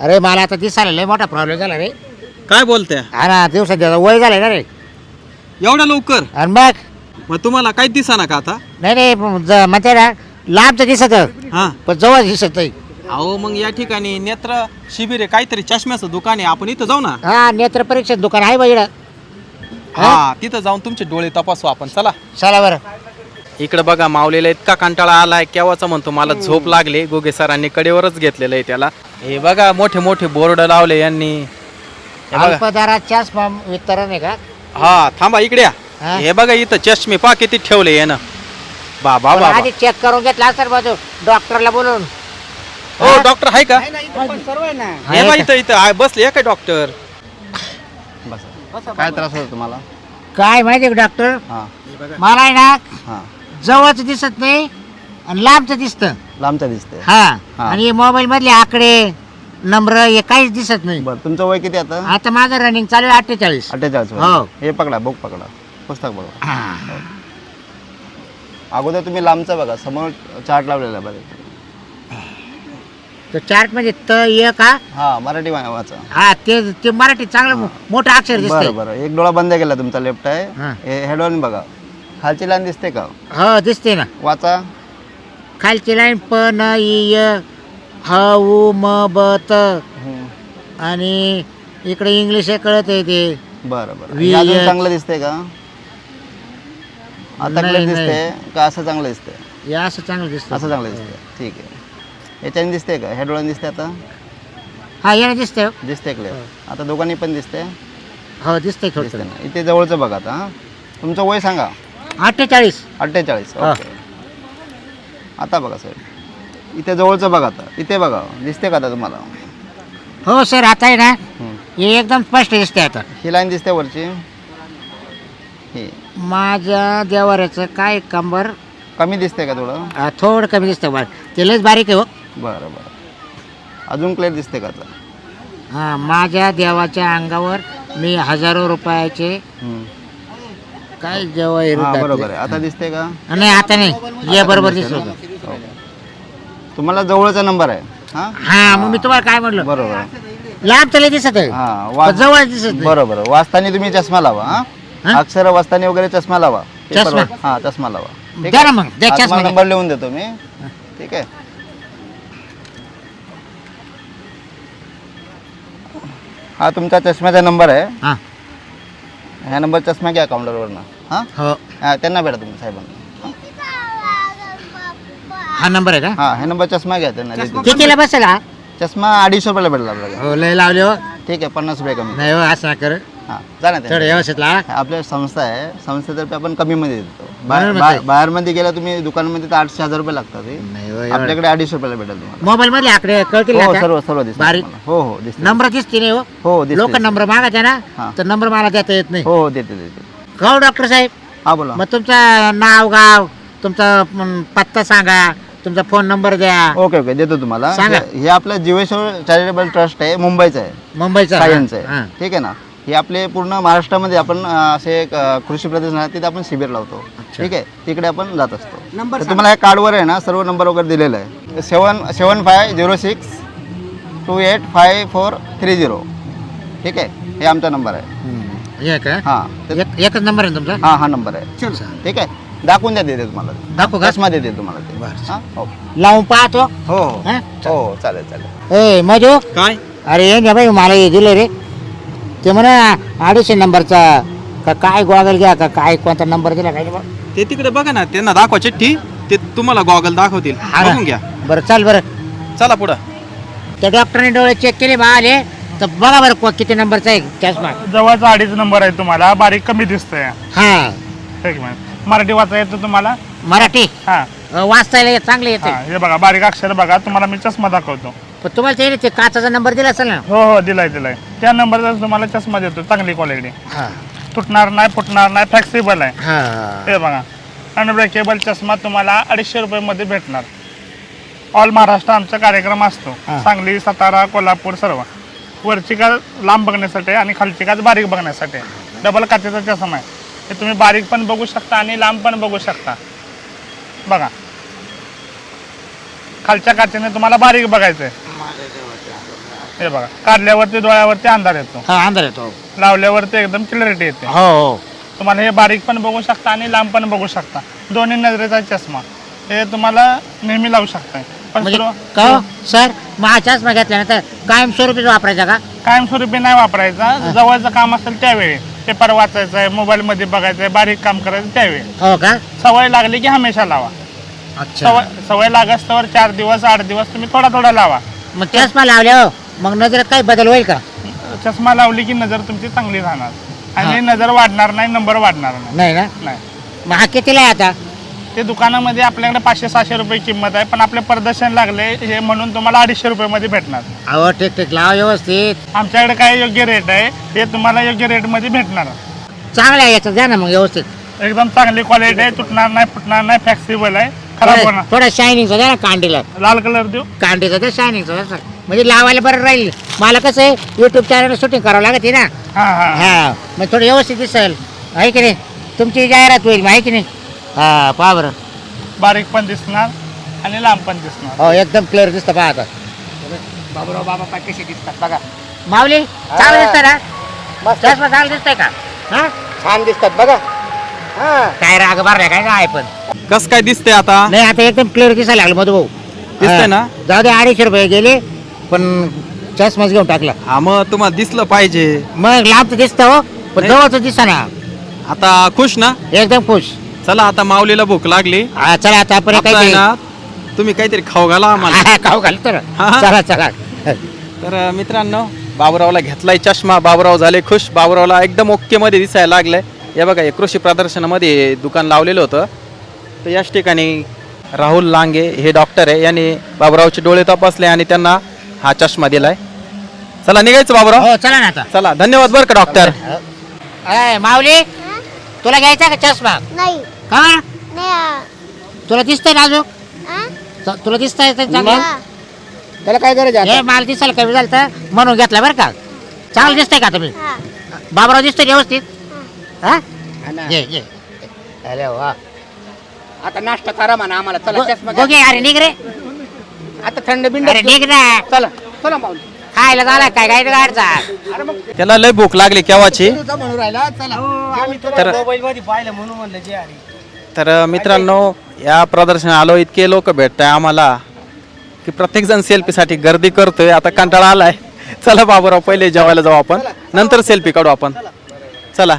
अरे मला आता दिसायला लय मोठा प्रॉब्लेम झाला रे. काय बोलताय? हा ना दिवसात वय झालंय ना रे. एवढ्या लवकर? आणि मग? मग तुम्हाला काही दिसाना का आता? नाही नाही ज- म्हणते ना लांबचं दिसत. हा. पण जवळ दिसत नाही. अहो मग या ठिकाणी नेत्र शिबिर आहे काहीतरी चष्म्याचं दुकान आहे. आपण इथं जाऊ ना? हा नेत्र परीक्षण दुकान आहे बाई हा तिथं जाऊन तुमचे डोळे तपासू आपण. चला. चला बरं. इकडे बघा माऊलीला इतका कंटाळा आलाय. केव्हाचा म्हणतो मला झोप लागली. गोगे सरांनी कडेवरच घेतलेलं आहे त्याला. हे बघा मोठे मोठे बोर्ड लावले यांनी. हे बघा. वितरण आहे का? हा थांबा इकडे या. हा? हे बघा इथं चष्मे पा किती ठेवले यानं. बाबा पण बाबा आधी चेक करून घेतला असतं बाजू डॉक्टरला बोलून हो डॉक्टर आहे का? आहे हे बा का? इथं इथं आहे, बसले हे काय डॉक्टर काय त्रास होतो तुम्हाला? काय माहिती आहे का डॉक्टर हां. मला आहे ना हां. जवळच दिसत नाही. आणि लांबचं दिसतं. लांबचं दिसते हा. हा. आणि मोबाईल मधले आकडे नंबर हे काहीच दिसत नाही. बरं तुमचं वय किती आता? आता माझं रनिंग चालू आहे अठ्ठेचाळीस. अठ्ठेचाळीस हो. वय. हे. पकडा बुक पकडा. पुस्तक बघा. अगोदर तुम्ही लांबचं बघा समोर चार्ट लावलेला बघा तर चार्ट म्हणजे त य का? हां मराठी वा- वाचा. हा ते ते मराठी चांगलं मोठं अक्षर दिसतंय. बरं बरं. एक डोळा बंद केला तुमचा लेफ्ट हां. आहे. हे. हेडवून बघा. खालची लाईन दिसते का? हो दिसते ना. वाचा. खालची लाईन प न इ य ह उ म ब त. हम्म. आणि इकडे इंग्लिश हे कळत आहे ते. बरं बरं. हे अजून चांगलं दिसतंय का? आता नाही, क्लिअर नाही. दिसते का असं चांगलं दिसतंय? हे असं चांगलं दिसतं असं चांगलं दिसतंय. ठीक आहे. याच्याने दिसते का? ह्या डोळ्याने दिसते आता? हा याने दिसतंय हो. दिसते क्लिअर आता दोघांनी पण दिसते हो दिसतंय थोडं दिसते ना. इथे जवळचं बघा आता हां. तुमचं वय सांगा. अठ्ठेचाळीस. अठ्ठेचाळीस. हा. ओके. आता बघा सर. इथे जवळचं बघा आता. इथे बघा. दिसते का आता तुम्हाला? हो सर आता आहे ना. हे एकदम स्पष्ट दिसते आता. ही लाईन दिसते वरची. ही. माझ्या देवाऱ्याचं काय कंबर? कमी दिसते का थोडं? अं, थोडं कमी दिसतं बा ते लयच बारीक आहे हो. बरं बरं. अजून क्लिअर दिसते का आता? हा माझ्या देवाच्या अंगावर मी हजारो रुपयाचे. काय हा टाकले. बरोबर आहे. आता दिसते का? नाही आता नाही. ये बरोबर दिसत होतं. ओके. तुम्हाला जवळचा नंबर आहे. हां? हा मग मी तुम्हाला काय म्हटलं बरोबर. लांब तले दिसत आहे. हां पण जवळ दिसत नाही. बरोबर. वाचताना तुम्ही चष्मा लावा हा? हा? अक्षर वाचताना वगैरे चष्मा लावा. चष्मा? हा चष्मा लावा. ठीक द्या ना आहे? मग, द्या हा, चष्मा तुम्हाला द्या. नंबर लिहून देतो मी. ठीक आहे? हा तुमचा चष्म्याचा नंबर आहे. हा. ह्या नंबर चष्मा घ्या काउंटरवरनं हां? हो. हा त्यांना भेटा तुम्ही साहेबांना. हा नंबर आहे का? हां नंबर चष्मा घ्या त्यांना देतो. कितीला बसेल? हा चष्मा अडीचशे रुपयाला भेटला आपल्याला. हो लय लावले हो. ठीक आहे पन्नास रुपये कमी. नाही हो असं ना कर. हां जा ना थोडं त्यांना. व्यवस्थित लावा आपल्या संस्था आहे संस्थेतर्फे आपण कमीमध्ये देतो. बाहेर बाहेरमध्ये गेला तुम्ही दुकानामध्ये तर आठशे हजार रुपये लागतात हे. नाही हो, एवढं. आपल्याकडे अडीचशे रुपयाला भेटेल तुम्हाला. मोबाईल मध्ये आकडे कळतील हो ना सर्व का? सर्व दिसते बारीक? तुम्हाला. हो हो दिसते नंबर दिसते नाही हो. हो दिसते लोक नंबर मागायचा ना हा. तर नंबर मला देता येत नाही. हो हो देते देते. हो डॉक्टर साहेब. हा बोला. मग तुमचं नाव गाव तुमचा म, पत्ता सांगा. तुमचा फोन नंबर द्या. ओके ओके देतो तुम्हाला. सांगा. हे हे आपलं जीवेश्वर चॅरिटेबल ट्रस्ट आहे मुंबईचं आहे. मुंबईचा सायन्स हा. आहे. ठीक आहे ना? हे आपले पूर्ण महाराष्ट्रामध्ये आपण अं, असे एक, अं, कृषी प्रदर्शन आहे तिथे आपण शिबिर लावतो. ठीक आहे? तिकडे आपण जात असतो. तर तुम्हाला या कार्डवर आहे ना सर्व नंबर वगैरे दिलेला आहे. Seven seven five zero six two eight five four three zero ठीक आहे? हे आमचा नंबर आहे. हम्म. हे का हां. तर- एक- एकच नंबर आहे ना तुमचा? हां हा नंबर आहे. ठीक आहे? दाखवून द्या देते तुम्हाला. दाखवू का? चष्मा देते तुम्हाला ते. बरं. हां? हो. लावून पाहतो. हो हो. हा? हो चालेल चालेल. ए मजू? काय? अरे ये ना बाई मला हे दिलं रे. ते म्हणा अडीचशे नंबरचा का काय गॉगल घ्या का काय कोणता नंबर दिला काय नाही बा. ते तिकडे बघा ना त्यांना दाखवा चिठ्ठी ते तुम्हाला गॉगल दाखवतील. हा ना. बघून घ्या. बरं चाल बरं. चला पुढं. त्या डॉक्टरने डोळे चेक केले बा आले. तर बघा बरं को- किती नंबरचा आहे चष्मा जवळचा अडीच नंबर आहे तुम्हाला बारीक कमी दिसतंय. हा. ठीक आहे मराठी वाचा येतं तुम्हाला? मराठी? हा. अ, चांगले येते. हा हे बघा बारीक अक्षर बघा तुम्हाला मी चष्मा दाखवतो. पण तुम्हाला ते ते काचाचा नंबर दिला असेल ना? हो हो दिलाय दिलाय. त्या नंबरचा तुम्हाला चष्मा देतो चांगली क्वालिटी हा. तुटणार नाही फुटणार नाही फ्लेक्सिबल आहे. हा. हे बघा अनब्रेकेबल चष्मा तुम्हाला अडीचशे रुपयामध्ये भेटणार. ऑल महाराष्ट्र आमचा कार्यक्रम असतो. हा. सांगली सातारा कोल्हापूर सर्व. वरची का लांब बघण्यासाठी आणि खालची का बारीक बघण्यासाठी. डबल काचेचा चष्मा आहे. हे तुम्ही बारीक पण बघू शकता आणि लांब पण बघू शकता. बघा. खालच्या काचेने तुम्हाला बारीक बघायचं आहे. हे बघा. काढल्यावरती डोळ्यावरती अंधार येतो. हा अंधार येतो. लावल्यावरती एकदम क्लॅरिटी येते. हो हो. तुम्हाला हे बारीक पण बघू शकता आणि लांब पण बघू शकता. दोन्ही नजरेचा चष्मा. हे तुम्हाला नेहमी लावू शकता पण म्हणजे सुरु- का हो, सर मग हा चष्मा घेतल्यानंतर कायमस्वरूपीच वापरायचा का? कायमस्वरूपी नाही वापरायचा. जवळचं काम असेल त्यावेळी. पेपर वाचायचं आहे मोबाईलमध्ये बघायचं आहे बारीक काम करायचं त्यावेळी. हो का? सवय लागली की हमेशा लावा. अच्छा. सवय सवय लागस्तवर चार दिवस आठ दिवस तुम्ही थोडा थोडा लावा. मग चष्मा लावल्या हो. मग नजरेत काही बदल होईल का? चष्मा लावली की नजर तुमची चांगली राहणार. आणि नजर वाढणार नाही नंबर वाढणार नाही. नाही ना? नाही. मग हा कितीला आहे आता? ते दुकानामध्ये आपल्याकडे पाचशे सहाशे रुपये किंमत आहे पण आपले प्रदर्शन लागले हे म्हणून तुम्हाला अडीचशे रुपयामध्ये भेटणार. अहो ठीक ठीक लावा व्यवस्थित. आमच्याकडे काय योग्य रेट आहे ते तुम्हाला योग्य रेटमध्ये भेटणार. चांगला आहे याचं द्या ना मग व्यवस्थित. एकदम चांगली क्वालिटी आहे तुटणार नाही फुटणार नाही फ्लेक्सिबल आहे खराब होणार. थोडा शायनिंगचा द्या ना कांडीला. लाल कलर देऊ. कांडीचा द्या शायनिंगचा द्या म्हणजे लावायला बरं राहील. मला कसं आहे युट्यूब चॅनल शूटिंग करावं लागते ना. हा हा. हा मग थोडं व्यवस्थित दिसेल. आहे की नाही? तुमची जाहिरात होईल आहे की नाही? हा पहा बरं. बारीक पण दिसणार आणि लांब पण दिसणार. हो एकदम क्लिअर दिसतं पहा आता. बाबूराव बाबा पाय कसे दिसतात बघा. माऊली चांगलं दिसतं ना? चष्मा चांगलं दिसतंय का? हा? छान दिसतात बघा. काय राग भरलाय काय काय पण. कस काय दिसतंय आता? नाही आता एकदम क्लिअर दिसायला लागलं मधू भाऊ दिसतंय ना? जाऊ दे अडीचशे रुपये गेले पण चष्माच घेऊन टाकला. हा मग तुम्हाला दिसलं पाहिजे. मग लांब तर दिसतं हो पण नाही. जवळच दिसा ना आता खुश ना? एकदम खुश. चला आता माऊलीला भूक लागली. हा, चला आता आपण आता आहे काही ना तुम्ही काहीतरी खाऊ घाला आम्हाला. खाऊ घाल तर हा. चला चला. तर अ, मित्रांनो बाबुरावला घेतलाय चष्मा. बाबुराव झाले खुश. बाबुरावला एकदम ओके मध्ये दिसायला लागलंय. या बघा हे कृषी प्रदर्शनामध्ये हे दुकान लावलेलं होतं. तर याच ठिकाणी राहुल लांगे हे डॉक्टर आहे. यांनी बाबुरावचे डोळे तपासले आणि त्यांना हा चष्मा दिलाय. चला निघायचं बाबुराव. हो चला ना आता. चला धन्यवाद बरं का डॉक्टर अय, माऊली तुला घ्यायचा का चष्मा? नाही. का? नाही. आ. तुला दिसतंय ना अजून? आ? च- तुला दिसतंय तर चांगलं? हा. त्याला काय गरज आहे हे माल दिसायला कमी झालं तर म्हणून घेतला बरं का. चांगलं दिसतंय का तुम्ही? हा. बाबराव दिसतोय व्यवस्थित? हा? आता? ये ये. अरे वा. आता नाश्ता करा म्हणा आम्हाला. चला चष्मा घ्या. गोगे अरे निघ रे. आता थंड बिंड अरे निघ ना. चला चला माऊली. खायला झाला काय? काय गाडचा. अरे मग त्याला लय भूक लागली केव्हाची? तुझा म्हणून राहिला. चला. आम्ही तर तर मित्रांनो या प्रदर्शन आलो इतके लोक भेटत आहे आम्हाला की प्रत्येकजण सेल्फीसाठी गर्दी करतोय. आता कंटाळा आलाय. चला बाबूराव पहिले जेवायला जाऊ आपण. नंतर सेल्फी काढू आपण. चला.